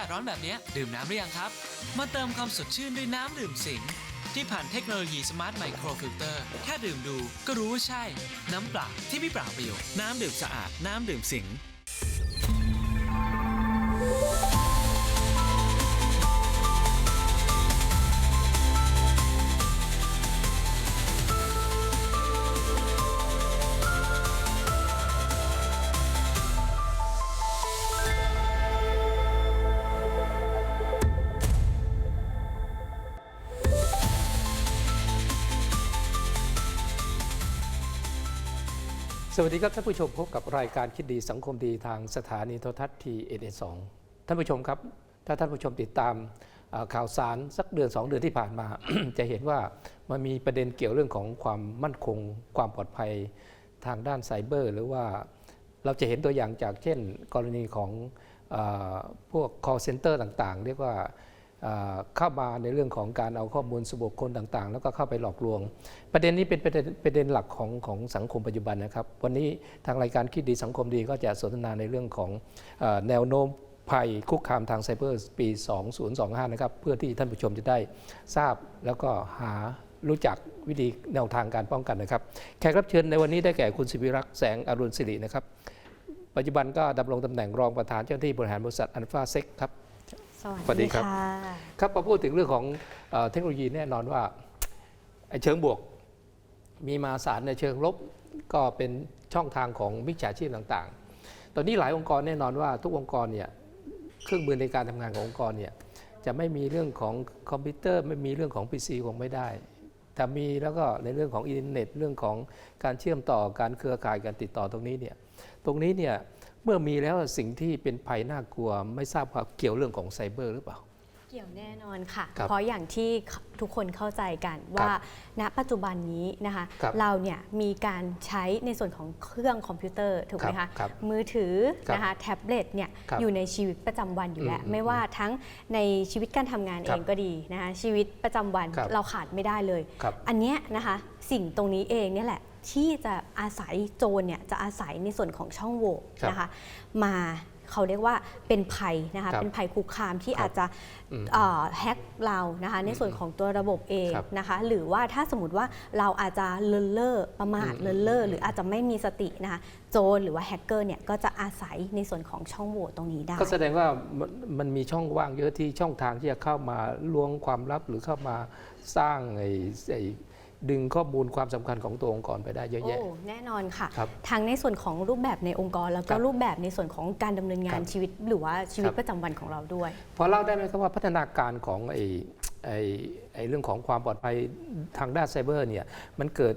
าศร้อนแบบนี้ดื่มน้ำหรือยังครับ มาเติมความสดชื่นด้วยน้ำดื่มสิงที่ผ่านเทคโนโลยีสมาร์ทไมโครฟิลเตอร์แค่ดื่มดูก็รู้ว่าใช่ น้ำเปล่าที่ไม่เปล่าประโยชน์น้ำดื่มสะอาด น้ำดื่มสิง วัสดีครับท่านผู้ชมพบกับรายการคิดดีสังคมดีทางสถานีโทรทัศน์ทีเอ็นสองท่านผู้ชมครับ ถ้าท่านผู้ชมติดตามข่าวสารสักเดือน 2 เดือนที่ผ่านมา จะเห็นว่ามันมีประเด็นเกี่ยวเรื่องของความมั่นคง ความปลอดภัยทางด้านไซเบอร์ หรือว่าเราจะเห็นตัวอย่างจากเช่น กรณีของอพวก call center ต่างๆ เรียกว่า เข้ามาในเรื่องของการเอาข้อมูลส่วนบุคคลต่างๆ แล้วก็เข้าไปหลอกลวง ประเด็นนี้เป็นประเด็นประเด็นหลักของของสังคมปัจจุบันนะครับ วันนี้ทางรายการคิดดีสังคมดีก็จะสนทนาในเรื่องของแนวโน้มภัยคุกคามทางไซเบอร์ปี 2025 นะครับ เพื่อที่ท่านผู้ชมจะได้ทราบแล้วก็หารู้จักวิธีแนวทางการป้องกันนะครับแขกรับเชิญในวันนี้ได้แก่คุณสิวิรักษ์แสงอรุณสิรินะครับ ปัจจุบันก็ดำรงตำแหน่งรองประธานเจ้าหน้าที่บริหารบริษัทอันฟาเซ็กครับ สวัสสวัสดีดีครับค่ะครับพอพูดถึงเรื่องของเออเทคโนโลยีแน่นอนว่าไอ้เชิงบวก มีมาสารในเชิงลบก็เป็นช่องทางของมิจฉาชีพต่างๆ ตอนนี้หลายองค์กรแน่นอนว่าทุกองค์กรเนี่ยเครื่องมือในการทำงานขององค์กรเนี่ยจะไม่มีเรื่องของคอมพิวเตอร์ไม่มีเรื่องของ PC คงไม่ได้แต่มีแล้วก็ในเรื่องของอินเทอร์เน็ตเรื่องของการเชื่อมต่อการเครือข่ายการติดต่อตรงนี้เนี่ยตรงนี้เนี่ย เมื่อมีแล้วสิ่งที่เป็นภัยน่ากลัว ไม่ทราบว่าเกี่ยวเรื่องของไซเบอร์หรือเปล่า เกี่ยวแน่นอนค่ะ ครับเพราะอย่างที่ทุกคนเข้าใจกันว่า ณ ปัจจุบันนี้นะคะ ครับเราเนี่ยมีการใช้ในส่วนของเครื่องคอมพิวเตอร์ถูกไหมครัคะ บครับมือถือครับนะคะแท็บเล็ตเนี่ยครับอยู่ในชีวิตประจำวันอยู่แล้ว อืมไม่ว่าทั้งในชีวิตการทำงานคเอรับงก็ดีนะคะชีวิตประจำวันครับเราขาดไม่ได้เลย ครับ อันเนี้ยนะคะสิ่งตรงนี้เองเนี่ยแหละ ที่จะอาศัยโจรเนี่ยจะอาศัยในส่วนของช่องโหว่ครับนะคะมาเขาเรียกว่าเป็นภัยนะคะครับเป็นภัยคุกคามที่ครับอาจจะอืมเอ่อแฮ็กเรานะคะในส่วนของตัวระบบเองครับนะคะหรือว่าถ้าสมมติว่าเราอาจจะเลินเล่อประมาทอืมเลินเล่อหรืออาจจะไม่มีสตินะคะโจรหรือว่าแฮกเกอร์เนี่ยก็จะอาศัยในส่วนของช่องโหว่ตรงนี้ได้ ก็แสดงว่ามันมันมีช่องว่างเยอะที่ช่องทางที่จะเข้ามาล้วงความลับหรือเข้ามาสร้างไอ้ไอ้ ดึงข้อมูลความสำคัญของตัวองค์กรไปได้เยอะแยะโอ้แน่นอนค่ะครับทั้งในส่วนของรูปแบบในองค์กร แล้วก็ครับรูปแบบในส่วนของการดำเนินงาคนรับชีวิต หรือว่าชีวิคตรับประจำวันของเราด้วยพอเล่าได้ไหมครับว่าพัฒนาการของไอ้ไอ้ไอ้เรื่องของความปลอดภัยทางด้านไซเบอร์เนี่ยมันเกิด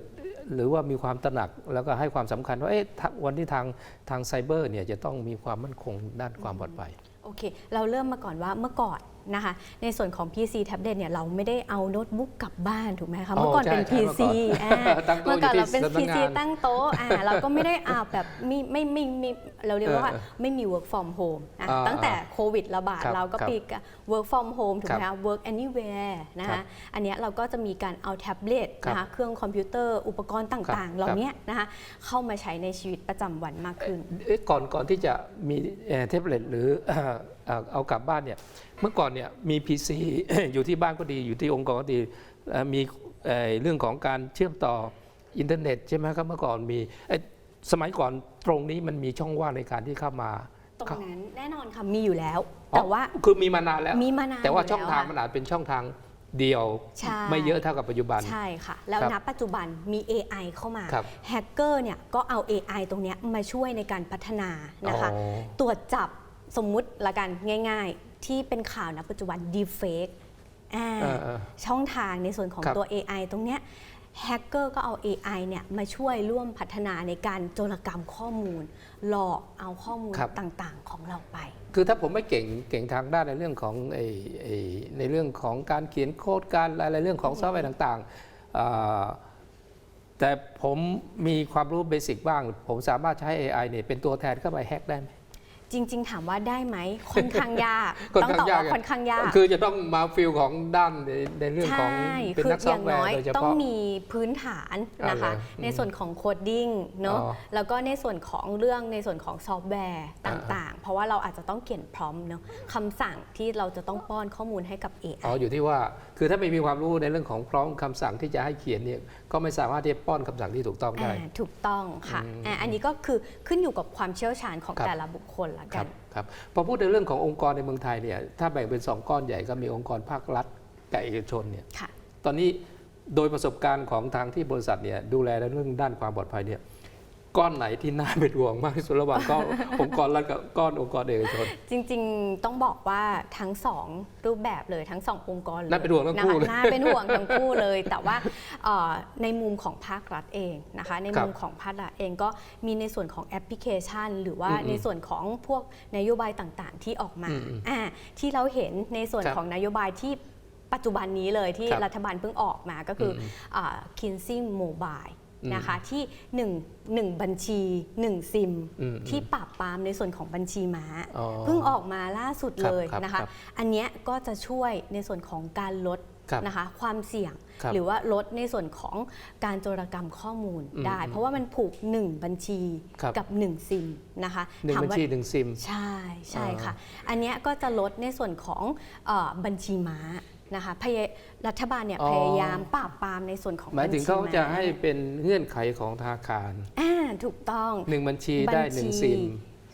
หรือว่ามีความตระหนักแล้วก็ให้ความสำคัญว่าเอ๊ะถ้าวันที่ทางทางไซเบอร์เนี่ยจะต้องมีความมั่นคงด้านความปลอดภัยโอเค เราเริ่มมาก่อนว่าเมื่อก่อน นะคะ ในส่วนของ PC แท็บเล็ตเนี่ยเราไม่ได้เอาโน้ตบุ๊กกลับบ้านถูกไหมคะอ๋อเมื่อก่อนใช่เป็นใช่ PC อ่าตั้งโต๊ะเมื่อก่อนอยู่ที่เราเป็นสำนัก PC งานตั้งโต๊ะอ่าเราก็ไม่ได้อาแบบมีไม่ไม่ไม่เราเรียกว่าเออไม่มี work from home นะอ่าตั้งแต่โควิดระบาดครับเราก็ครับปีก work from home ถูกไหมครัคะบ work anywhere นะครัคะบอันเนี้ยเราก็จะมีการเอาแท็บเล็ตนะครัคะบเครื่องคอมพิวเตอร์อุปกรณ์ต่างๆ เหล่าครับนี้นะคะเข้ามาใช้ในชีวิตประจำวันมากขึ้นเอ๊ะก่อนก่อนที่จะมีเอ่อแท็บเล็ตหรือเอ่อเอ่อเอากลับบ้านเนี่ย เมื่อก่อนเนี่ยมี PC อยู่ที่บ้านก็ดีอยู่ที่องค์กรก็ดีเอ่อมีเอ่อเรื่องของการเชื่อมต่ออินเทอร์เน็ตใช่ไหมครับเมื่อก่อนมีเอ๊ะสมัยก่อนตรงนี้มันมีช่องว่างในการที่เข้ามา ตรงเข้านั้นแน่นอนค่ะมีอยู่แล้วอ๋อแต่ว่าคือมีมานานแล้วมีมานานแต่ว่าอยู่ช่องทางแล้วมันอาจเป็นช่องทางเดียวใช่ไม่เยอะเท่ากับปัจจุบัน ใช่ค่ะ แล้วครับณปัจจุบันมี AI เข้ามาครับแฮกเกอร์เนี่ยก็เอา AI ตรงเนี้ยมาช่วยในการพัฒนานะคะอ๋อตรวจจับสมมุติละกันง่าย ๆ ที่เป็นข่าวณปัจจุบัน deepfake อ่าเออเออช่องทางในส่วนของครับ ตัว AI ตรงเนี้ยแฮกเกอร์ก็เอา AI เนี่ยมาช่วยร่วมพัฒนาในการโจรกรรมข้อมูล หลอกเอาข้อมูลครับ ต่างๆ ของเราไป คือถ้าผมไม่เก่งเก่งทางด้านในเรื่องของไอ้ไอ้ในเรื่องของการเขียนโค้ดการอะไรเรื่องของซอฟต์แวร์ต่างๆอ่าแต่ผมมีความรู้เบสิกบ้าง ผมสามารถใช้ AI เนี่ยเป็นตัวแทนเข้าไปแฮกได้ไหม จริง ๆ ถามว่าได้ไหมค่อนข้างยากค่อนต้องข้างตอบยากว่าค่อนข้างยาก คือจะต้องมาฟิลของด้านในในเรื่องของใช่เป็นคือนักซออฟย่างต์แวน้ร์อยโดยเฉต้องพาะมีพื้นฐานนะคะเอาเลยในส่วนของโคดดิ้งเนาะอ๋อแล้วก็ในส่วนของเรื่องในส่วนของซอฟต์แวร์อ่าต่างเพราะว่าเราอาจจะต้องเขียนพร้อมเนาะคำสั่งที่เราจะต้องป้อนข้อมูลให้กับ AI อ๋ออยู่ที่ว่าคือถ้าไม่มีความรู้ในเรื่องของพร้อมคำสั่งที่จะให้เขียนเนี่ยก็ไม่สามารถที่จะป้อนคำสั่งที่ถูกต้องได้อ่าถูกต้องค่ะอืมอ่าอันนี้ก็คือขึ้นอยู่กับความเชี่ยวชาญของครับแต่ละบุคคลละคกัรันบครับพอพูดในเรื่องขององค์กรในเมืองไทยเนี่ยถ้าแบ่งเป็น 2 ก้อนใหญ่ก็มีองค์กรภาครัฐกับเอกชนเนี่ยค่ะตอนนี้โดยประสบการณ์ของทางที่บริษัทเนี่ยดูแลในเรื่องด้านความปลอดภัยเนี่ย ก้อนไหนที่น่าเป็นห่วงมากที่สุดระหว่างก้อน องค์กรรัฐกับก้อนองค์กรเอกชน จริงๆ ต้องบอกว่าทั้งสองรูปแบบเลยทั้งสององค์กรเลยน่าเป็นห่วงทั้งคู่นะคะเลยน่าเป็นห่วงทั้งคู่เลย แต่ว่าเอ่อในมุมของภาครัฐเองนะคะ ในครับมุมของภาครัฐเองก็มีในส่วนของแอปพลิเคชัน หรือว่าอืมในส่วนของพวกนโยบายต่างๆ ที่ออกมาอืมอืมอ่าที่เราเห็นในส่วนครับของนโยบายที่ปัจจุบันนี้เลยที่ครับรัฐบาลเพิ่งออกมาก็คืออคิ นซิ่งโมบายอืมนะคะที่1 1บัญชี 1 ซิมอืมที่ปราบปรามในส่วนของบัญชีม้าอ๋อเพิ่งออกมาล่าสุดครับเลยครับนะคะครับอันเนี้ยก็จะช่วยในส่วนของการลดครับนะคะความเสี่ยงครับหรือว่าลดในส่วนของการโจรกรรมข้อมูลอืมได้อืมเพราะว่ามันผูก 1 บัญชีครับกับ 1 ซิมนะคะหนึ่งถามบัญว่าชีหนึ่งซิม ใช่ใช่อ่าค่ะ อันเนี้ยก็จะลดในส่วนของเออบัญชีม้า นะคะพยรัฐบาลเนี่ยพยายามปราบปรามในส่วนของหมายถึงบัญชีเขาจะม้ให้เป็นเงื่อนไขของธนาคารอ่าถูกต้อง หนึ่งบัญชีได้หนึ่งซิม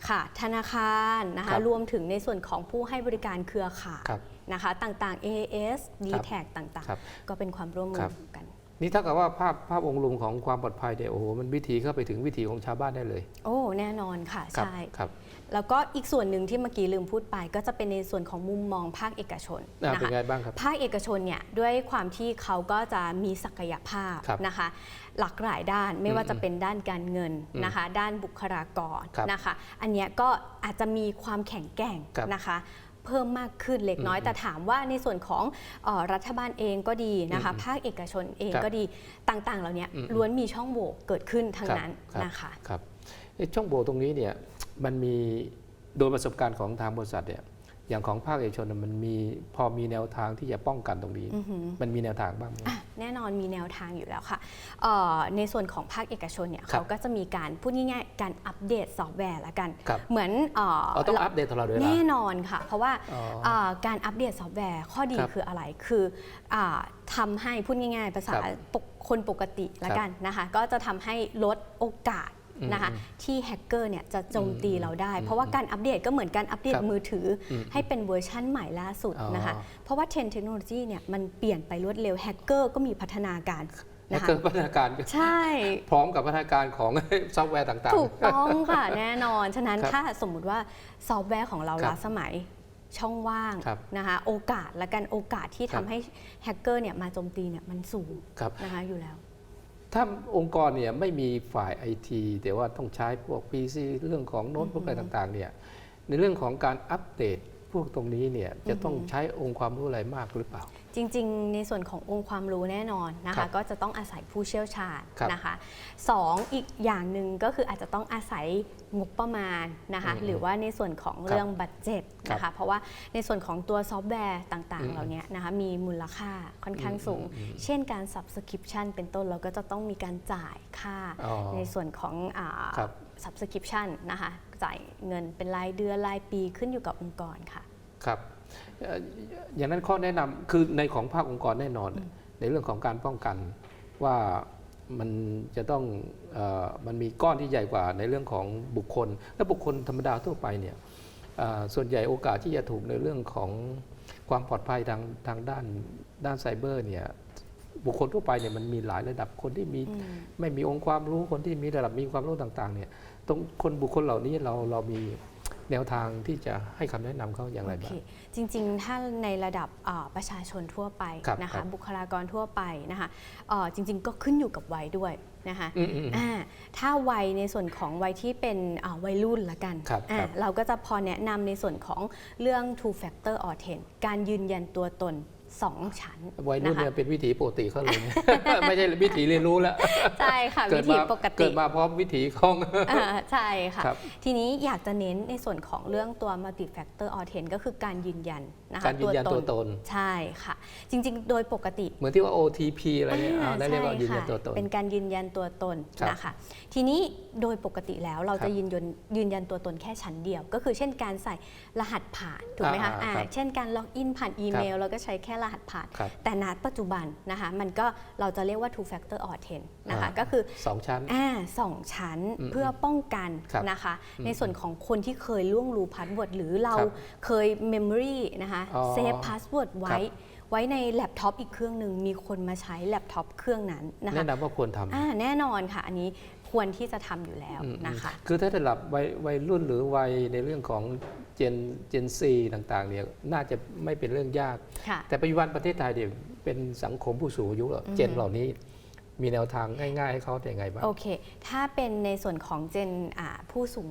ค่ะ ธนาคารนะครัคะบ รวมถึงในส่วนของผู้ให้บริการเครือข่ายครับ นะคะต่างๆ AAS d t a c ต่างครับๆ ก็เป็นความร่วมมืครัอบ กัน นี่เท่ากับว่าภาพภาพองค์รวมของความปลอดภัยเนี่ยโอ้โหมันวิธีเข้าไปถึงวิถีของชาวบ้านได้เลยโอ้ แน่นอนค่ะ ครับใช่ ครับ แล้วก็อีกส่วนหนึ่งที่เมื่อกี้ลืมพูดไป ก็จะเป็นในส่วนของมุมมองภาคเอกชนอ่านะเป็นคะไงบ้างครับภาคเอกชนเนี่ยด้วยความที่เขาก็จะมีศักยภาพครับนะคะ หลากหลายด้านไม่อืมว่าจะเป็นด้านการเงินอืมนะคะ ด้านบุคลากรครับนะคะ อันเนี้ยก็อาจจะมีความแข็งแกร่งครับนะคะเพิ่มมากขึ้นเล็กน้อยอืมแต่ถามว่าในส่วนของเออรัฐบาลเองก็ดีนะคะอืมภาคเอกชนเองครับก็ดีต่างๆ เหล่านี้อืมล้วนมีช่องโหว่เกิดขึ้นทั้งครับนั้นครับนะคะครับเอ๊ะช่องโหว่ตรงนี้เนี่ย มันมีโดยประสบการณ์ของทางบริษัทเนี่ยอย่างของภาคเอกชนน่ะมันมีพอมีแนวทางที่จะป้องกันตรงนี้อือหือมันมีแนวทางบ้างไหมอะแน่นอนมีแนวทางอยู่แล้วค่ะเอ่อในส่วนของภาคเอกชนเนี่ยครับเขาก็จะมีการพูดง่ายๆการอัปเดตซอฟต์แวร์ละกันครับเหมือนเอ่อเราต้องอัปเดตตลอดเวลาแน่นอนค่ะ เพราะว่าอ๋อเอ่อการอัปเดตซอฟต์แวร์ข้อดีครับคืออะไรคืออาทำให้พูดง่ายๆ ภาษาครับปกคนปกติละครับกันนะคะ ก็จะทำให้ลดโอกาสอืม นะคะอืมที่แฮกเกอร์เนี่ยจะโจมตีเราได้อืมเพราะว่าการอัปเดตก็เหมือนการอัปเดตครับมือถืออมให้เป็นเวอร์ชั่นใหม่ล่าสุดอ๋อนะคะเพราะว่าเทรนด์เทคโนโลยีเนี่ยมันเปลี่ยนไปรวดเร็วแฮกเกอร์ก็มีพัฒนาการและนะคะเกิดพัฒนาการใช่ พร้อมกับพัฒนาการของซอฟต์แวร์ต่างถูกต้องค่ะ แน่นอน ฉะนั้นครับถ้าสมมุติว่าซอฟต์แวร์ของเราครับล้าสมัยช่องว่างครับนะคะโอกาสและกันโอกาสที่ครัทำบให้แฮกเกอร์เนี่ยมาโจมตีเนี่ยมันสูงๆครับนะคะอยู่แล้ว ถ้าองค์กรเนี่ยไม่มีฝ่ายไอทีแต่ว่าต้องใช้พวก PC เรื่องของโน้ตบุ๊กอะไรต่างๆเนี่ยในเรื่องของการอัปเดตพวกตรงนี้เนี่ยจะต้องใช้องค์ความรู้อะไรมากหรือเปล่า จริงๆ ในส่วนขององค์ความรู้แน่นอนนะครัคะ บก็จะต้องอาศัยผู้เชี่ยวชาญครับนะคะสองอีกอย่างหนึ่งก็คืออาจจะต้องอาศัยงบประมาณนะคะอืมหรือว่าในส่วนของครับเรื่องบัตเจ็ตนะครัคะบเพราะว่าในส่วนของตัวซอฟต์แวร์ต่างอืมๆเหล่านี้นะคะมีมูลค่าค่อนข้างสูง อืมอืมเช่นการ subscription เป็นต้นเราก็จะต้องมีการจ่ายค่าอ๋อในส่วนของอ่า ครับ subscription นะคะจ่ายเงินเป็นรายเดือนรายปีขึ้นอยู่กับองค์กรค่ะ ครับเอ่ออย่างนั้นข้อแนะนำคือในของภาคองค์กรแน่นอน ในเรื่องของการป้องกันว่ามันจะต้องเออมันมีก้อนที่ใหญ่กว่าในเรื่องของบุคคล และบุคคลธรรมดาทั่วไปเนี่ยเอ่อส่วนใหญ่โอกาสที่จะถูกในเรื่องของความปลอดภัยทางทางด้านด้านไซเบอร์เนี่ยบุคคลทั่วไปเนี่ยมันมีหลายระดับคนที่มีอืมไม่มีองค์ความรู้คนที่มีระดับมีความรู้ต่างๆเนี่ยตรงคนบุคคลเหล่านี้เราเรามี แนวทางที่จะให้คำแนะนำเขาอย่างไรโอบ้าเคงจริง ๆ ถ้าในระดับอ่าประชาชนทั่วไปครับนะครัคะบบุคลากรทั่วไปนะคะเอ่อจริง ๆ ก็ขึ้นอยู่กับวัยด้วยนะคะอืมอืมอืมอ่าถ้าวัยในส่วนของวัยที่เป็นอ่าวัยรุ่นละกันครับอ่าครับเราก็จะพอแนะนำในส่วนของเรื่อง two factor authent การยืนยันตัวตน 2 ชั้นวัยรุ่นนะคะเนี่ยเป็นวิถีปกติเขาเลย ไม่ใช่วิถีเรียนรู้แล้ว ใช่ค่ะเกิวิดธีมาปกเกิติดมาพร้อมวิถีของอ่าใช่ค่ะครับทีนี้อยากจะเน้นในส่วนของเรื่องตัว multi factor authent ก็คือการยืนยันนะคะการยืนยันตัวตน ใช่ค่ะ จริง ๆ โดยปกติ เหมือนที่ว่า OTP อะไรเนี่ยอ่าอ่าได้เรียกว่ายืนยันใช่ตัวตน เป็นการยืนยันตัวตนครับนะคะ ทีนี้โดยปกติแล้วเราครัจะบยืนยันยืนยันตัวตนแค่ชั้นเดียว ก็คือเช่นการใส่รหัสผ่านถูกไหมคะอ่าอ่าครับเช่นการล็อกอินผ่านอีเมลเราก็ใช้แค่รหัสผ่าน ครับแต่ณปัจจุบันนะคะมันก็เราจะเรียกว่า two factor authent นะคะอ่า ก็คือสองชั้น อ่าสองชั้นอืมเพื่อป้องกันครับนะคะอืมในส่วนของคนที่เคยล่วงรู้พาสเวิร์ดหรือเราครับเคยเมมโมรีนะคะอ๋อเซฟพาสเวิร์ดไว้ ครับ ไว้ในแล็ปท็อปอีกเครื่องหนึ่งมีคนมาใช้แล็ปท็อปเครื่องนั้นนะคะ แนะนำว่าควรทำ อ่าแน่นอนค่ะอันนี้ควรที่จะทำอยู่แล้วอืมนะคะ คือถ้าระดับวัยวัยรุ่นหรือวัยในเรื่องของเจนเจนซีต่างๆเนี่ยน่าจะไม่เป็นเรื่องยาก ค่ะ แต่ปัจจุบันประเทศไทยเนี่ยเป็นสังคมผู้สูงอายุแล้วอือฮึ เจนเหล่านี้มีแนวทางง่าย ๆ ให้เขาแต่ยังไงบ้าง โอเค ถ้าเป็นในส่วนของเจนอ่าผู้สูง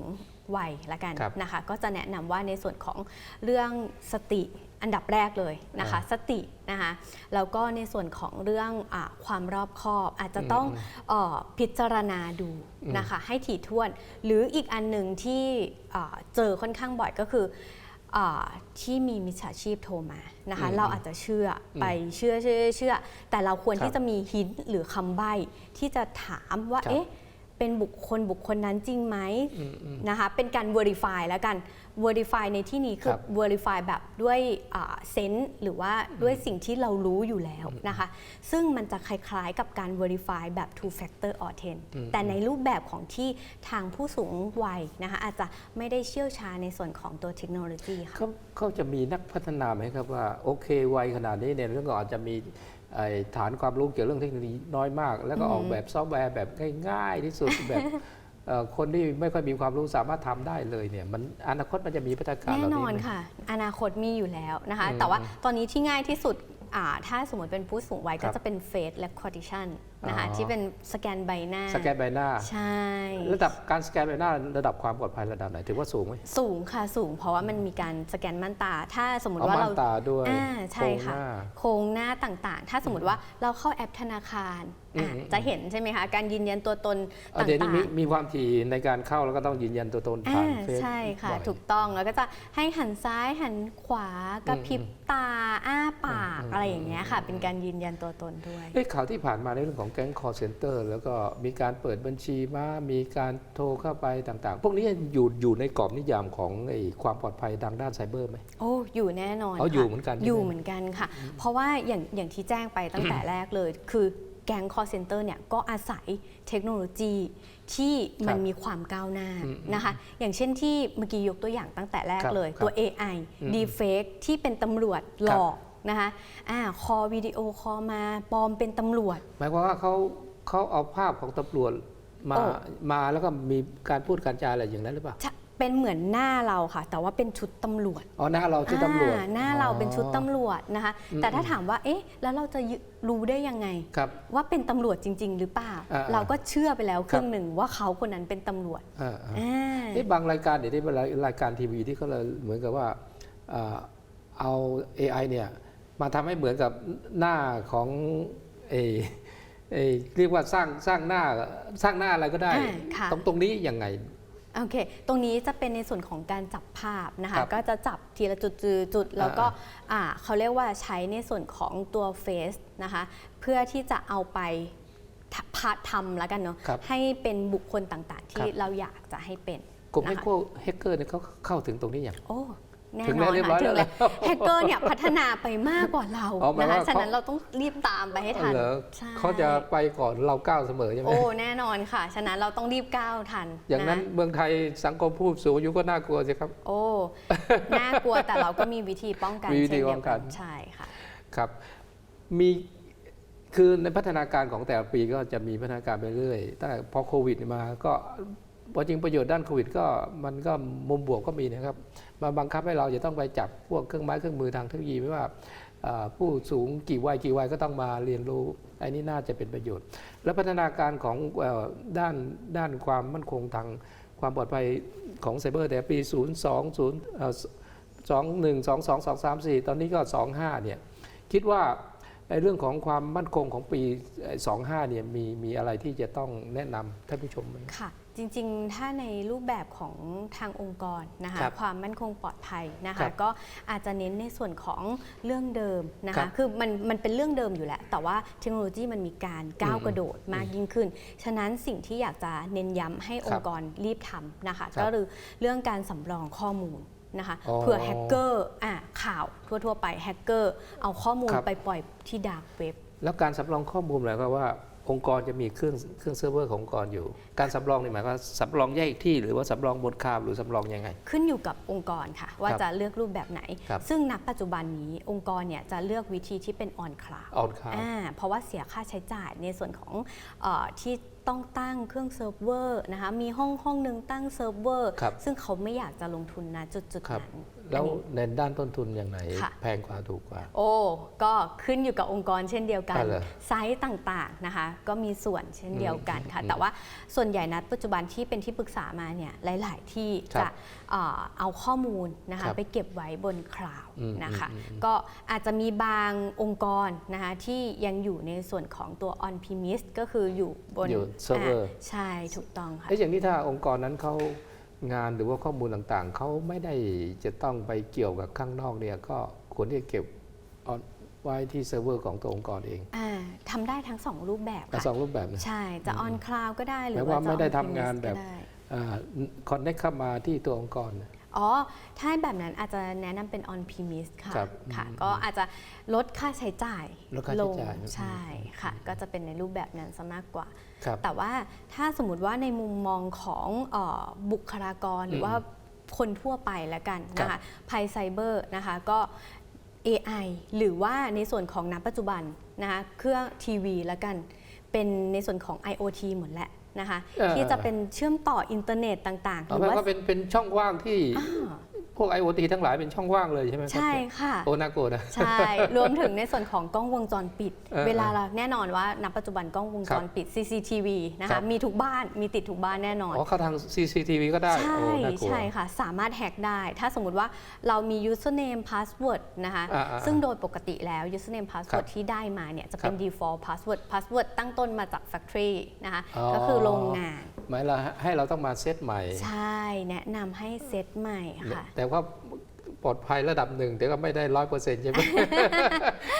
วัยละกันครับนะคะ ก็จะแนะนำว่าในส่วนของเรื่องสติ อันดับแรกเลยนะคะอ่าสตินะคะแล้วก็ในส่วนของเรื่องอาความรอบคอบอาจจะต้องอืมเออพิจารณาดูอืมนะคะให้ถี่ถ้วน หรืออีกอันหนึ่งที่อ่าเจอค่อนข้างบ่อยก็คืออาที่มีมิจฉาชีพโทรมานะคะอืมเราอาจจะเชื่ออมไปเชื่อเชื่อเชื่อ แต่เราควรครับที่จะมีหินหรือคำใบ้ที่จะถามว่าครับเอ๊ะเป็นบุคคลบุคคลนั้นจริงไหมอืมอืมนะคะเป็นการ verify แล้วกัน verify ในที่นี้คือครับ verify แบบด้วยเซนส์หรือว่าด้วยสิ่งที่เรารู้อยู่แล้วนะคะ ซึ่งมันจะคล้ายๆกับการ verify แบบ two factor authent อืมแต่ในรูปแบบของที่ทางผู้สูงวัยนะคะอาจจะไม่ได้เชี่ยวชาญในส่วนของตัวเทคโนโลยีค่ะเขาเขาจะมีนักพัฒนาไหมครับว่า โอเควัยขนาดนี้เนี่ยเรื่องก็อาจจะมีไอ้ฐานความรู้เกี่ยวกับเรื่องเทคโนโลยีน้อยมาก แล้วก็ออกแบบซอฟต์แวร์แบบง่ายๆที่สุดแบบเอ่อ คนที่ไม่ค่อยมีความรู้สามารถทำได้เลยเนี่ยมันอนาคตมันจะมีพัฒนาการแน่เหล่านอนนี้ไหมค่ะ อนาคตมีอยู่แล้วนะคะอืมแต่ว่าตอนนี้ที่ง่ายที่สุดอ่าถ้าสมมติเป็นผู้สูงวัยครัก็บจะเป็น face recognition นะคะอ๋อที่เป็นสแกนใบหน้า สแกนใบหน้า ใช่ ระดับการสแกนใบหน้าระดับความปลอดภัยระดับไหนถือว่าสูงไหมสูงค่ะสูงเพราะว่ามันมีการสแกนม่านตา ถ้าสมมติเอาว่าม่าเรานตาด้วยอ่าใช่โครงค่ะหน้าโครงหน้าต่างๆ ถ้าสมมติว่าเราเข้าแอปธนาคารอะอืมจะเห็นใช่ไหมคะการยืนยันตัวตนเอาต่าเดี๋ยวนี้มีงมีความถี่ในการเข้าแล้วก็ต้องยืนยันตัวตนๆผ่าอ่านเฟซใช่ค่ะบ่อยถูกต้องแล้วก็จะให้หันซ้ายหันขวากระพริบตาอ้าปากอืมอะไรอย่างเงี้ยค่ะ เป็นการยืนยันตัวตนด้วยเอ้ข่าวที่ผ่านมาในเรื่องของแก๊ง call center แล้วก็มีการเปิดบัญชีมามีการโทรเข้าไปต่างๆ พวกนี้อยู่อยู่ในกรอบนิยามของไอ้ความปลอดภัยทางด้านไซเบอร์ไหมโอ้อยู่แน่นอนอ๋อค่ะอยู่เหมือนกันใช่ไหมอยู่เหมือนกันค่ะ เพราะว่าอย่างอย่างที่แจ้งไปตั้งแต่แรกเลย คือแก๊ง call center เนี่ยก็อาศัยเทคโนโลยีที่มันครับมีความก้าวหน้าอืมนะคะ อย่างเช่นที่เมื่อกี้ยกตัวอย่างตั้งแต่แรกครับเลยครับตัว AI อืม deepfake ที่เป็นตำรวจหลอก นะคะอ่าคอวิดีโอคอลมาปลอมเป็นตำรวจ หมายความว่าเขาเขาเอาภาพของตำรวจมาโอ้ มาแล้วก็มีการพูดการจาอะไรอย่างนั้นหรือเปล่าจะเป็นเหมือนหน้าเราค่ะ แต่ว่าเป็นชุดตำรวจอ๋อหน้าเราชื่อตำรวจอ่าหน้าเราเป็นชุดตำรวจนะคะอืมแต่ถ้าถามว่าเอ๊ะแล้วเราจะรู้ได้ยังไง ครับ ว่าเป็นตำรวจจริง ๆ หรือเปล่า อ่าเราก็เชื่อไปแล้วครึ่งครับ หนึ่งว่าเขาคนนั้นเป็นตำรวจอ่าอ่า อ่าเอ๊ะบางรายการเดี๋ยวนี้เป็นรายการทีวีที่เขาเลยเหมือนกับว่าเอ่อเอา AI เนี่ย มาทำให้เหมือนกับหน้าของเอเอเรียกว่าสร้างสร้างหน้าสร้างหน้าอะไรก็ได้อ่าค่ะตรงตรงนี้ยังไงโอเค ตรงนี้จะเป็นในส่วนของการจับภาพนะครัคะบก็จะจับทีละจุดจุดจุดแล้วก็อ่าอ่าเขาเรียกว่าใช้ในส่วนของตัวเฟซนะคะ เพื่อที่จะเอาไปทะพาทำแล้วกันเนาะครับให้เป็นบุคคลต่างๆ ที่ครับเราอยากจะให้เป็นกลุ่มนะคะแฮกเกอร์เนี่ยเขาเข้าถึงตรงนี้อย่างโอ้ แน่ถึงนแล้อวนเรียบร้ค่ะอยถึงแล้แล้ววแฮกเกอร์เนี่ยพัฒนาไปมากกว่าเราอ๋อหมายนะคะว่าเขา ฉะนั้นเราต้องรีบตามไปให้ทันเหรอใช่เขาจะไปก่อนเราก้าวเสมอใช่ไหมโอ้แน่นอนค่ะ ฉะนั้นเราต้องรีบก้าวทันอย่างนั้นะเมืองไทยสังคมผู้สูงอายุก็น่ากลัวสิครับ โอ้น่ากลัวแต่เราก็มีวิธีป้องกันมีวิธีเช่นเดียวป้องกัน ใช่ค่ะ ครับ มีคือในพัฒนาการของแต่ละปีก็จะมีพัฒนาการไปเรื่อยแต่พอโควิดมาก็ พอจริงประโยชน์ด้านโควิดก็มันก็มุมบวกก็มีนะครับมาบังคับให้เราจะต้องไปจับพวกเครื่องไม้เครื่องมือทางเทคโนโลยีไม่ว่าผู้สูงกี่วัยกี่วัยก็ต้องมาเรียนรู้อันนี้น่าจะเป็นประโยชน์ และพัฒนาการของด้านด้านความมั่นคงทางความปลอดภัยของไซเบอร์แต่ปี 0 2 0 2 1 2 2 2 3 4 ตอนนี้ก็ 25 เนี่ย คิดว่าในเรื่องของความมั่นคงของปีเอ่อ25 เนี่ยมีมีอะไรที่จะต้องแนะนำท่านผู้ชมไหมค่ะ จริงๆ ถ้าในรูปแบบของทางองค์กรนะคะครับความมั่นคงปลอดภัยนะครัคะ บก็อาจจะเน้นในส่วนของเรื่องเดิมนะครัคะบคือมันมันเป็นเรื่องเดิมอยู่แล้วแต่ว่าเทคโนโลยีมันมีการก้าวอืมกระโดดมากยิ่งขึ้น ฉะนั้นสิ่งที่อยากจะเน้นย้ำให้องค์กรรีบทำนะคะ ครับก็คือเรื่องการสำรองข้อมูลนะคะอ๋อเผื่อแฮกเกอร์อะข่าวทั่วๆ ไปแฮกเกอร์เอาข้อมูลครับ ไปปล่อยที่ดาร์กเว็บ แล้วการสำรองข้อมูลหมายความว่า องค์กรจะมีเครื่องเครื่องเซิร์ฟเวอร์ขององค์กรอยู่ การสำรองนี่หมายความว่าสำรองแยกอีกที่ หรือว่าสำรองบนคลาวด์หรือสำรองยังไง ขึ้นอยู่กับองค์กรค่ะ ว่าครับจะเลือกรูปแบบไหน ครับซึ่งณปัจจุบันนี้องค์กรเนี่ยจะเลือกวิธีที่เป็นออนคลาวออนคลาวด์อ่าเพราะว่าเสียค่าใช้จ่ายในส่วนของเออที่ต้องตั้งเครื่องเซิร์ฟเวอร์นะคะมีห้องห้องหนึ่งตั้งเซิร์ฟเวอร์ครับซึ่งเขาไม่อยากจะลงทุนนะจุดจุดๆครับ นั้น แล้วอันนี้ในด้านต้นทุนอย่างไหน ค่ะ แพงกว่าถูกกว่า โอ้ ก็ขึ้นอยู่กับองค์กรเช่นเดียวกัน อ่าเหรอไซส์ต่างๆนะคะ ก็มีส่วนเช่นเดียวกันค่ะ อืมแต่ว่าส่วนใหญ่นะปัจจุบันที่เป็นที่ปรึกษามาเนี่ยหลาย ๆ ที่ครับจะเอ่อเอาข้อมูลนะครัคะบไปเก็บไว้บนคลาวด์อืมนะคะ อืมอืม ก็อาจจะมีบางองค์กรนะคะที่ยังอยู่ในส่วนของตัว on premise ก็คืออยู่บนอยู่เซิร์ฟเวอร์าใช่ถูกต้องค่ะแล้วอย่างนี้ถ้าองค์กรนั้นเขา งานหรือว่าข้อมูลต่างๆ เขาไม่ได้จะต้องไปเกี่ยวกับข้างนอกเนี่ยก็ควรที่จะเก็บเอาไว้ที่เซิร์ฟเวอร์ของตัวองค์กรเองอ่าทำได้ทั้งสองรูปแบบแต่ค่ะสองรูปแบบนะใช่ จะ on cloud ก็ได้หรืหมาอยว่าว่าจะไม่ได้ on ทำงาน premise แบบก็ได้คอนเนคเข้ามาที่ตัวองค์กร อ๋อ ถ้าแบบนั้นอาจจะแนะนำเป็น on premise ค่ะครับค่ะ อืมก็อาจจะลดค่าใช้จ่ายลดค่าใช้จ่ายงใช่ค่ะ ก็จะเป็นในรูปแบบนั้นซะมากกว่า ครับแต่ว่าถ้าสมมติว่าในมุมมองของเออบุคลากรหรือว่าคนทั่วไปแล้วกันนะครัคะบ ภัยไซเบอร์นะคะก็ AI หรือว่าในส่วนของณปัจจุบันนะคะเครื่องทีวีแล้วกัน เป็นในส่วนของ IoT หมดแล้ว นะคะเออที่จะเป็นเชื่อมต่ออินเทอร์เน็ตต่างๆหเอารือแปลว่าว่าเป็นเป็นช่องว่างที่อ่า พวก IoT ทั้งหลายเป็นช่องว่างเลยใช่ไหมครับใช่ค่ะโอนาโกนะใช่รวมถึงในส่วนของกล้องวงจรปิดเออเวลาเราแน่นอนว่าณปัจจุบันกล้องวงจรปิด CCTV นะครัคะบมีทุกบ้านมีติดทุกบ้านแน่นอนอ๋อเข้าทาง CCTV ก็ได้ใช่โอ้น่ากลัวใช่ค่ะ สามารถแฮกได้ ถ้าสมมติว่าเรามี username password นะคะอ่าอ่าซึ่งโดยปกติแล้ว username password ที่ได้มาเนี่ยจะเป็นครับ default password password ตั้งต้นมาจาก factory นะคะอ๋อก็คือโรงงานหมายเราให้เราต้องมาเซตใหม่ ใช่แนะนำให้เซตใหม่ค่ะแต่ว่าปลอดภัยระดับหนึ่งแต่ก็ไม่ได้ร้อยเปอร์เซ็นต์ใช่ไหม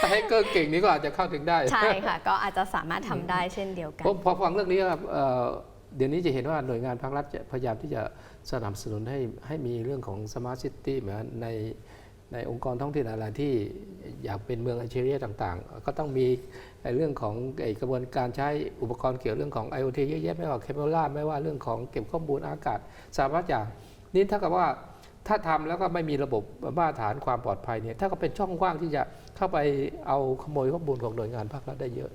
ถ้าให้เกอร์เก่งนี้ก็อาจจะเข้าถึงได้ ใช่ค่ะ ก็อาจจะสามารถทำได้เช่นเดียวกันผมพอฟังเรื่องนี้ครับเอ่อเดี๋ยวนี้จะเห็นว่าหน่วยงานภาครัฐจะพยายามที่จะสนับสนุนให้ให้มีเรื่องของสมาร์ทซิตี้เหมือนในในองค์กรท้องถิ่นอะไรที่อยากเป็นเมืองอัจฉริยะต่างๆ ก็ต้องมีไอ้เรื่องของไอ้กระบวนการใช้อุปกรณ์เกี่ยวเรื่องของ IoT เยอะแยะไม่ว่าเคเบิลล่าไม่ว่าเรื่องของเก็บข้อมูลอากาศ สารพัดอย่างนี่ถ้ากับว่า ถ้าทำแล้วก็ไม่มีระบบมาตรฐานความปลอดภัยเนี่ยถ้าก็เป็นช่องว่างที่จะเข้าไปเอาขโมยข้อมูลของหน่วยงานภาครัฐได้เยอะ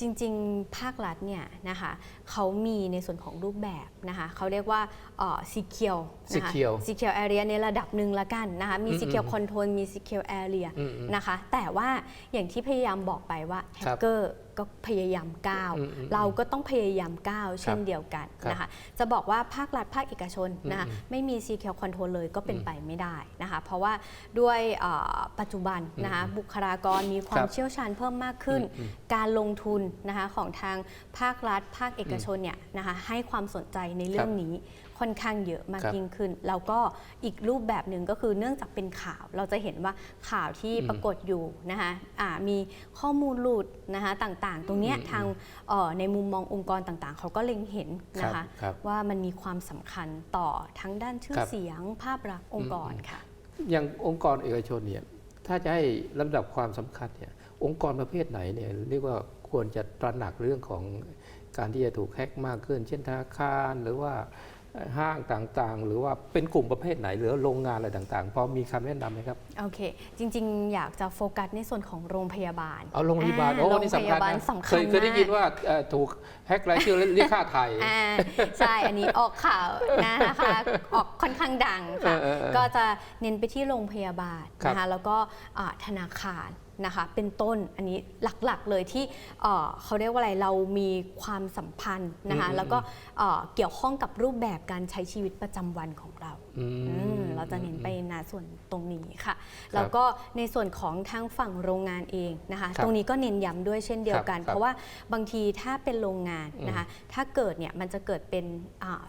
จริงๆ ภาครัฐเนี่ยนะคะเขามีในส่วนของรูปแบบนะคะเขาเรียกว่าเอ่อ secure นะคะ Secure secure area ในระดับหนึ่งละกันนะคะมีอืม secure control มี secure area อืมอืมนะคะแต่ว่าอย่างที่พยายามบอกไปว่าแฮครักบเกอร์ ก็พยายามก้าวอืมอืมเราก็ต้องพยายามก้าวเช่นเดียวกันครับนะคะจะบอกว่าภาครัฐภาคเอกชนนะคะอืมไม่มี secure control เลยก็เป็นอืมไปไม่ได้นะคะเพราะว่าด้วยเอ่อปัจจุบันนะคะบุคลากรมีควาคมรับเชี่ยวชาญเพิ่มมากขึ้นอืมอืมการลงทุนนะคะของทางภาครัฐภาคเอกชนเนี่ยนะคะให้ความสนใจในเรื่องนี้ ค่อนข้างเยอะมากครับยิ่งขึ้น แล้วก็อีกรูปแบบหนึ่งก็คือเนื่องจากเป็นข่าวเราจะเห็นว่าข่าวที่อืมปรากฏอยู่นะคะอ่ามีข้อมูลหลุดนะคะต่างๆ ตรงเนี้ยอืมทางเอ่อในมุมมององค์กรต่างๆ เขาก็เล็งเห็นนะครัคะบครับว่ามันมีความสำคัญต่อทั้งด้านชื่อครับเสียงภาพลักษณ์องค์กรค่ะอย่างองค์กรเอกชนเนี่ยถ้าจะให้ลำดับความสำคัญเนี่ยองค์กรประเภทไหนเนี่ยเรียกว่าควรจะตระหนักเรื่องของการที่จะถูกแฮ็กมากขึ้น เช่นธนาคารหรือว่า ห้างต่างๆ หรือว่าเป็นกลุ่มประเภทไหน หรือโรงงานอะไรต่างๆ พอมีคำแนะนำไหมครับ โอเค จริง ๆ อยากจะโฟกัสในส่วนของโรงพยาบาลเอาโรงพยาบาลอ่าโอ้โรงนี่พสำคัญยาบาลนะสำคัญเคยเคยได้มากยินว่าเอ่อถูกแฮ็กรายชื่อแล้วเรียกค่าไทย อ่าใช่ อันนี้ออกข่าวนะคะ ออกค่อนข้างดังค่ะ เออเออเออก็จะเน้นไปที่โรงพยาบาลครับนะคะ แล้วก็อ่าธนาคาร นะคะเป็นต้นอันนี้หลักๆเลยที่เอ่อเขาเรียกว่าอะไรเรามีความสัมพันธ์นะคะอืม แล้วก็เอ่อเกี่ยวข้องกับรูปแบบการใช้ชีวิตประจำวันของเราเราอืมอืม เราจะเน้นไปในส่วนตรงนี้ค่ะ แล้วก็ในส่วนของทางฝั่งโรงงานเองนะคะครับตรงนี้ก็เน้นย้ำด้วยเช่นเดียวกันครับเพราะว่าบางทีถ้าเป็นโรงงานอืมนะคะ ถ้าเกิดเนี่ยมันจะเกิดเป็น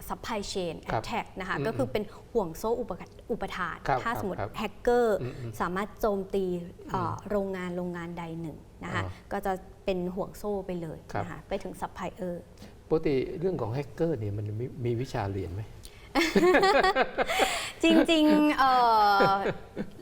ซัพพลายเชนครับแท็กนะคะอืมก็คือเป็นห่วงโซ่อุปกรอุปทานครับถ้าครับสมมติครับแฮกเกอร์อืมอืมสามารถโจมตีเอ่อโรงงานโรงงานใดหนึ่งนะคะอ๋อก็จะเป็นห่วงโซ่ไปเลยครับนะคะไปถึงซัพพลายเออร์ปกติเรื่องของแฮกเกอร์เนี่ยมันมีมีวิชาเรียนไหม จริงๆเอ่อ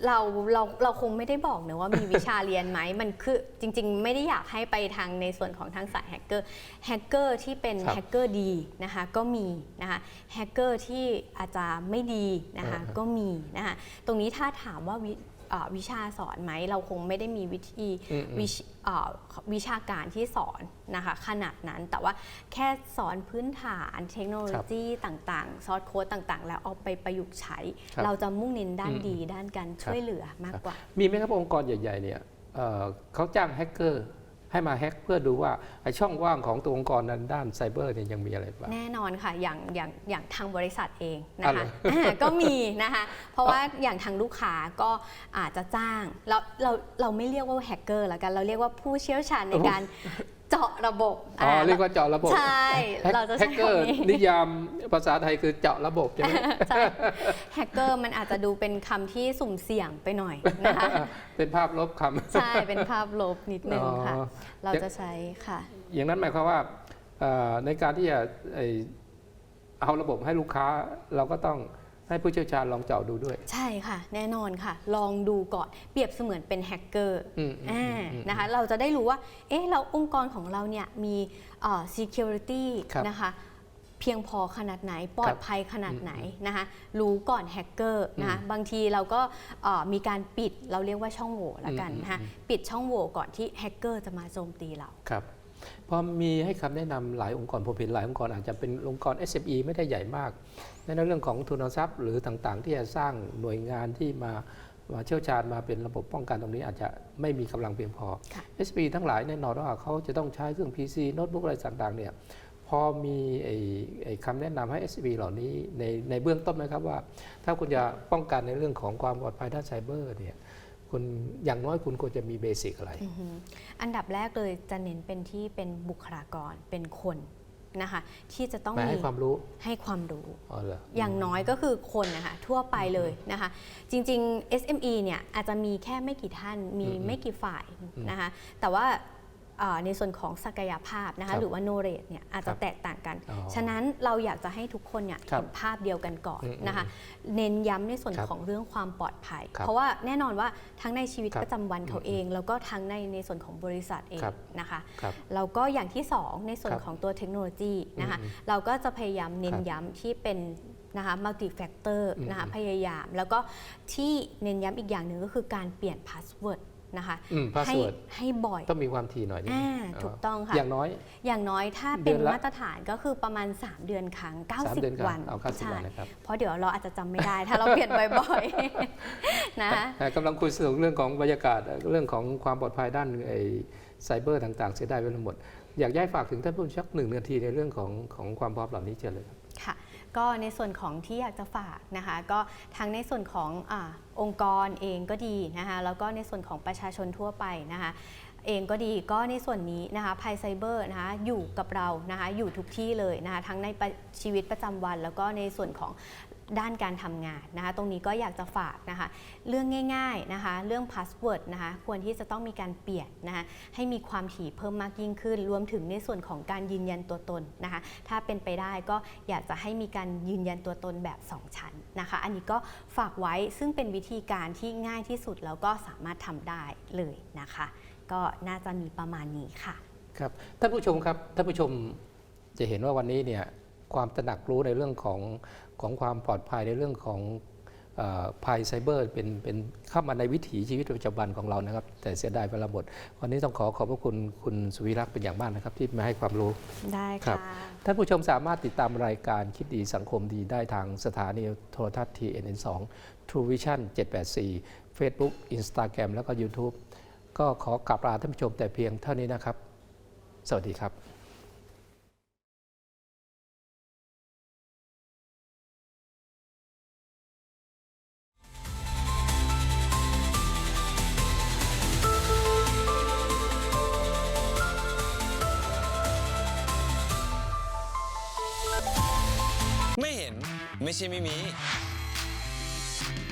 เราเราเราคงไม่ได้บอกนะว่ามีวิชาเรียนไหมมันคือจริง ๆ ไม่ได้อยากให้ไปทางในส่วนของทางสายแฮกเกอร์แฮกเกอร์ที่เป็นครับแฮกเกอร์ดีนะคะก็มีนะคะแฮกเกอร์ที่อาจจะไม่ดีนะคะอ่าฮะ ก็มีนะคะตรงนี้ถ้าถามว่าวิเอ่อวิชาสอนไหมเราคงไม่ได้มีวิธี อืมอืม วิชเอ่อวิชาการที่สอนนะคะขนาดนั้นแต่ว่าแค่สอนพื้นฐานเทคโนโลยีต่างๆ ซอสโค้ดต่างๆ แล้วเอาไปประยุกต์ใช้ ครับเราจะมุ่งเน้นด้านอืมดีด้านการช่วยเหลือมากกว่า มีไหมครับองค์กรใหญ่ๆเนี่ยเอ่อเขาจ้างแฮกเกอร์ให้มาแฮกเพื่อดูว่าไอ้ช่องว่างของตัวองค์กรนั้นด้านไซเบอร์เนี่ยยังมีอะไรบ้าง แน่นอนค่ะ อย่างอย่างอย่างทางบริษัทเองนะอะเหรคะออ่าก็มีนะคะ เพราะว่าอย่างทางลูกค้าก็อาจจะจ้าง เราเราเราไม่เรียกว่าแฮกเกอร์ละกัน เราเรียกว่าผู้เชี่ยวชาญในการ เจาะระบบอ๋อเรียกว่าเจาะระบบใช่แฮกเราจะแฮใช้กเกอร์คำนี้นิยามภาษาไทยคือเจาะระบบใช่ไหมใช่แฮกเกอร์มันอาจจะดูเป็นคำที่สุ่มเสี่ยงไปหน่อยนะคะเป็นภาพลบคำใช่เป็นภาพลบนิดนึงค่ะอ๋อเราจะใช้ค่ะ อย่างนั้นหมายความว่าเอ่อในการที่จะไอ้เอาระบบให้ลูกค้าเราก็ต้อง ให้ผู้เชี่ยวชาญลองเจาะดูด้วย ใช่ค่ะ แน่นอนค่ะ ลองดูก่อนเปรียบเสมือนเป็นแฮกเกอร์อืมอืมอ่าอืมอืมนะคะเราจะได้รู้ว่าเอ๊ะเราองค์กรของเราเนี่ยมีเอ่อ security ครับนะคะเพียงพอขนาดไหนปลอดภัยขนาดไหนนะคะรู้ก่อนแฮกเกอร์นะคะบางทีเราก็เอ่อมีการปิดเราเรียกว่าช่องโหว่ละกันอืมนะคะอืมปิดช่องโหว่ก่อนที่แฮกเกอร์จะมาโจมตีเราครับ พอมีให้คำแนะนำหลายองค์กรผมเห็นหลายองค์กรอาจจะเป็นองค์กร SME ไม่ได้ใหญ่มาก ในเรื่องของทุนทรัพย์ หรือต่างๆ ที่จะสร้างหน่วยงานที่มามาเชี่ยวชาญมาเป็นระบบป้องกันตรงนี้อาจจะไม่มีกำลังเพียงพอค่ะ SME ทั้งหลายแน่นอนว่าเขาจะต้องใช้เครื่อง PC โน้ตบุ๊กอะไรต่างๆเนี่ยพอมีไอ้ไอ้คำแนะนำให้ SME เหล่านี้ในในเบื้องต้นไหมครับว่า ถ้าคุณจะป้องกันในเรื่องของความปลอดภัยด้านไซเบอร์เนี่ย คุณอย่างน้อยคุณควรจะมีเบสิกอะไรอือฮึอันดับแรกเลยจะเน้นเป็นที่เป็นบุคลากรเป็นคนนะคะที่จะต้องหมายมีให้ความรู้ให้ความรู้อ๋อเหรออย่างน้อยก็คือคนนะคะทั่วไปเลยนะคะจริง ๆ SME เนี่ยอาจจะมีแค่ไม่กี่ท่านมีอืมไม่กี่ฝ่ายอืมนะคะแต่ว่าเอ่อ ในส่วนของศักยภาพนะครัคะบหรือว่าโนเร e เนี่ยอาจครัจะบแตกต่างกันอ๋อฉะนั้นเราอยากจะให้ทุกคนเนี่ยครับเห็นภาพเดียวกันก่อนอืมนะคะเน้นย้ำในส่วนครับของเรื่องความปลอดภัยครับเพราะว่าแน่นอนว่าทั้งในชีวิตครับประจำวันเขาอืมเอง แล้วก็ทั้งในในส่วนของบริษัทเองครับนะคะครับแล้วก็อย่างที่ 2 ในส่วนครับของตัวเทคโนโลยีนะคะอืมเราก็จะพยายามเน้นครับย้ำที่เป็นนะคะ multi factor อืมนะคะพยายาม แล้วก็ที่เน้นย้ำอีกอย่างหนึ่งก็คือการเปลี่ยนพาสเวิร์ด นะคะอืมพาสให้เวิร์ดให้บ่อยต้องมีความถี่หน่อยนิดนึอ่างถูกต้องค่ะอย่างน้อย อย่างน้อยถ้าเดืเป็นอนละ มาตรฐานก็คือประมาณ 3 เดือนครั้ง สามเดือนค90รั้วังนเอา90ใช่วันนะครับเพราะเดี๋ยวเราอาจจะจำไม่ได้ ถ้าเราเปลี่ยนบ่อยๆนะคะแต่กำลังคุยสนุกเรื่องของบรรยากาศเรื่องของความปลอดภัยด้านไอ้ไซเบอร์ต่างๆ เสียดายไปทั้งหมด อยากย้ายฝากถึงท่านผู้ชมชักหนึ่งนาทีในเรื่องของของความพร้อมเหล่านี้เชิญเลยครับ ค่ะ ก็ในส่วนของที่อยากจะฝากนะคะก็ทั้งในส่วนของอองค์กรเองก็ดีนะคะแล้วก็ในส่วนของประชาชนทั่วไปนะคะเองก็ดีก็ในส่วนนี้นะคะภัยไซเบอร์นะคะอยู่กับเรานะคะอยู่ทุกที่เลยนะคะทั้งในชีวิตประจำวัน แล้วก็ในส่วนของ ด้านการทำงานนะคะ ตรงนี้ก็อยากจะฝากนะคะ เรื่องง่ายๆนะคะ เรื่องพาสเวิร์ดนะคะ ควรที่จะต้องมีการเปลี่ยนนะคะ ให้มีความถี่เพิ่มมากยิ่งขึ้น รวมถึงในส่วนของการยืนยันตัวตนนะคะ ถ้าเป็นไปได้ก็อยากจะให้มีการยืนยันตัวตนแบบ 2 ชั้นนะคะ อันนี้ก็ฝากไว้ซึ่งเป็นวิธีการที่ง่ายที่สุดแล้วก็สามารถทำได้เลยนะคะ ก็น่าจะมีประมาณนี้ค่ะ ครับ ท่านผู้ชมครับ ท่านผู้ชมจะเห็นว่าวันนี้เนี่ยความตระหนักรู้ในเรื่องของ ของความปลอดภัยในเรื่องของเออภัยไซเบอร์เป็นเป็นเข้ามาในวิถีชีวิตประจำวันของเรานะครับ แต่เสียดายเวลาหมดวันนี้ต้องขอขอบพระคุณคุณสุวิรักษ์เป็นอย่างมากนะครับ ที่มาให้ความรู้ได้ครัค่ะบท่านผู้ชมสามารถติดตามรายการคิดดีสังคมดีได้ทางสถานีโทรทัศน์ TNN2 True Vision 784 Facebook Instagram แล้วก็ YouTube ก็ขอกลับลาท่านผู้ชมแต่เพียงเท่านี้นะครับ สวัสดีครับ ใช่ไม่มี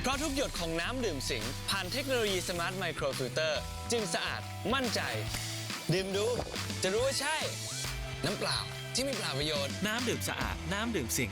เพราะทุกหยดของน้ำดื่มสิง ผ่านเทคโนโลยีสมาร์ทไมโครฟิลเตอร์จึงสะอาดมั่นใจ ดื่มดู จะรู้ว่าใช่ น้ำเปล่าที่ไม่เปล่าประโยชน์ น้ำดื่มสะอาด น้ำดื่มสิง